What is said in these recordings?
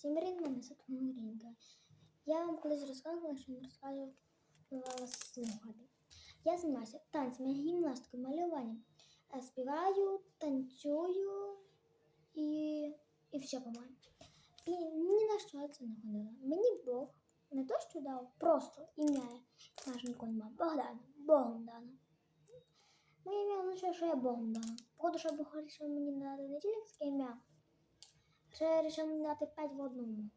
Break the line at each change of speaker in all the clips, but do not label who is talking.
Всім привіт, мене звати Марінка. Я вам колись розказувала, що не розказувала слухати. Я займаюся танцями, гімнастикою, малюванням. Е, Співаю, танцюю і, і все по-моєму. І ні на що це не ходила. Мені Бог не то, що дав, просто ім'я наш ніколи нема. Богдана, Богом дано. Моє ім'я означає, що я Богом дана. Походу, що Бог вирішив мені дати не тільки ім'я, ще вирішив мені дати п'ять в одному.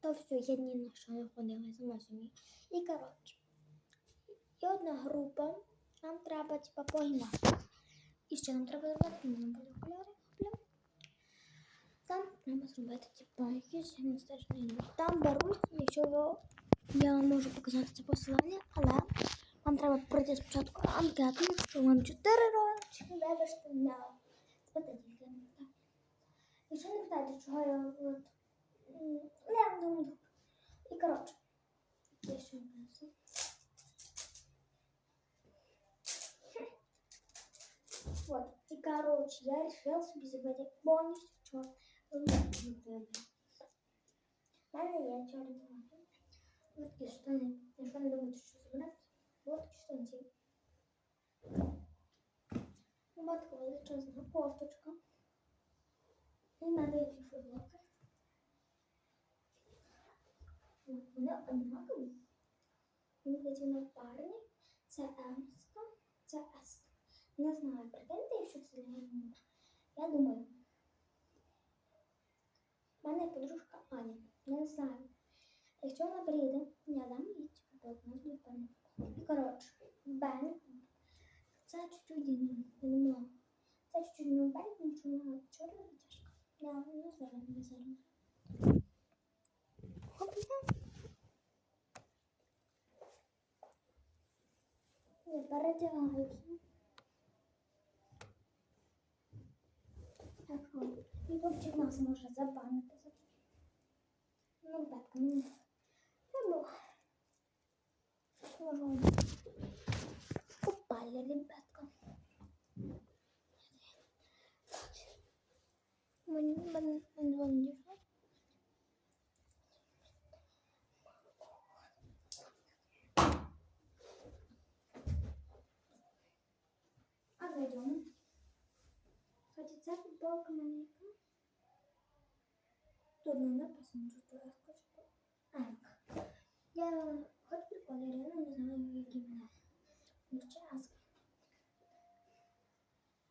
То все, я на що не ходила, сама собі. І коротше. І одна група, нам треба типа погнати. І ще нам треба зробити, мені окуляри. Там треба зробити типа якийсь гімнастичний. Там беруть, якщо я вам можу показати це посилання, але вам треба пройти спочатку анкету, якщо вам 4 роки, вибачте на спитати тільки не питання. Якщо не питаєте, чого я от м, не буду. І коротше, я ще внесу. Вот, і коротше, я решила собі зробити повністю чорний тебе. У мене є чорний лапи. Вот такі штани. Якщо не думаєте, що забрати, вот такі штанці. Вот така величезна кофточка. І в мене є. Вони однакові. Вони такі на парні. Це Емська, це Еска. Не знаю, прикиньте, якщо це мене. Я думаю. У мене подружка Аня. Не знаю. Якщо вона приїде, я дам їй ці футболки, у нас. І коротше, Бен. Це чуть-чуть. Це чуть-чуть не Бен, тому що знаю, не зараз. Хопля. Я передягаюся. Так, о, ютубчик нас може забанити за. Ну, так, ну, це було. Можу. Попали, Мені мене не дійшло. А зайдемо. Кстати, ця футболка в мене яка? Тут не написано, що це скажу. А. Я хоч прикольно, реально не знаю, які мене. Ще раз.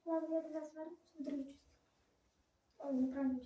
Ладно, я тогда сварю другу частину. Ой, неправильно.